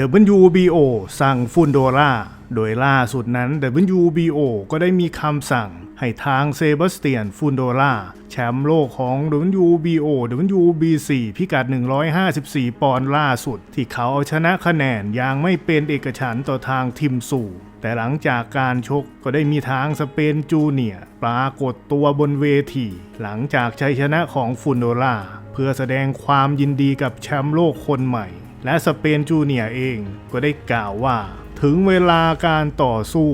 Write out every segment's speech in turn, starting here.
WBO สั่งฟุนโดราโดยล่าสุดนั้น WBO ก็ได้มีคำสั่งให้ทางเซบาสเตียนฟุนโดราแชมป์โลกของ WBO WBC พิกัด 154 ปอนด์ล่าสุด ที่เขาเอาชนะคะแนนอย่างไม่เป็นเอกฉันต่อทางทิมสู่ แต่หลังจากการชกก็ได้มีทางสเปนจูเนียปรากฏตัวบนเวที หลังจากชัยชนะของฟุนโดราเพื่อแสดงความยินดีกับแชมป์โลกคนใหม่ และสเปนจูเนียเองก็ได้กล่าวว่า ถึงเวลาการต่อสู้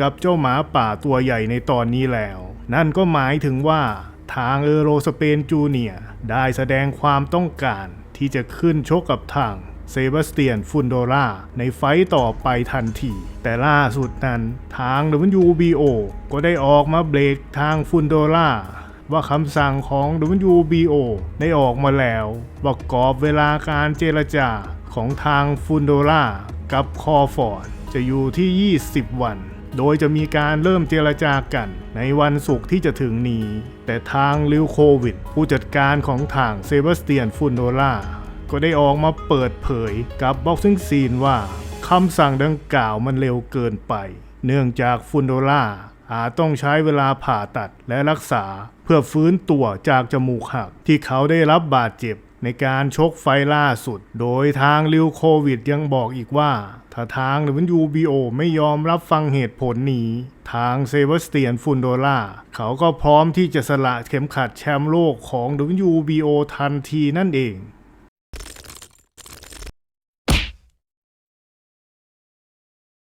กับเจ้าหมาป่าตัวใหญ่ในตอนนี้แล้ว นั่นก็หมายถึงว่าทางเอโรสเปนจูเนียได้แสดงความต้องการที่จะขึ้นชกกับทางเซบาสเตียนฟุนโดราในไฟต์ต่อไปทันที แต่ล่าสุดนั้นทาง WBO ก็ได้ออกมาเบรกทางฟุนโดรา ว่าคำสั่งของ WBO ได้ออกมาแล้วว่ากรอบเวลาการเจรจาของทางฟุนโดรากับคอฟอร์ดจะอยู่ที่ 20 วัน โดยจะมีการเริ่มเจรจากันในวันศุกร์ที่จะถึงนี้ แต่ทางลิวโควิด ผู้จัดการของทางเซบาสเตียนฟุนโดราก็ได้ออกมาเปิดเผยกับบ็อกซิ่งซีนว่าคำสั่งดังกล่าวมันเร็วเกินไป เนื่องจากฟุนโดรา อาจต้องใช้เวลาผ่าตัดและรักษาเพื่อฟื้นตัวจากจมูกหัก ที่เขาได้รับบาดเจ็บในการชกไฟล่าสุด โดยทางลิวโควิดยังบอกอีกว่า ถ้าทาง WBO ไม่ยอมรับฟังเหตุผลนี้ ทางเซบาสเตียนฟุนโดล่า เขาก็พร้อมที่จะสละเข็มขัดแชมป์โลกของ WBO ทันทีนั่นเอง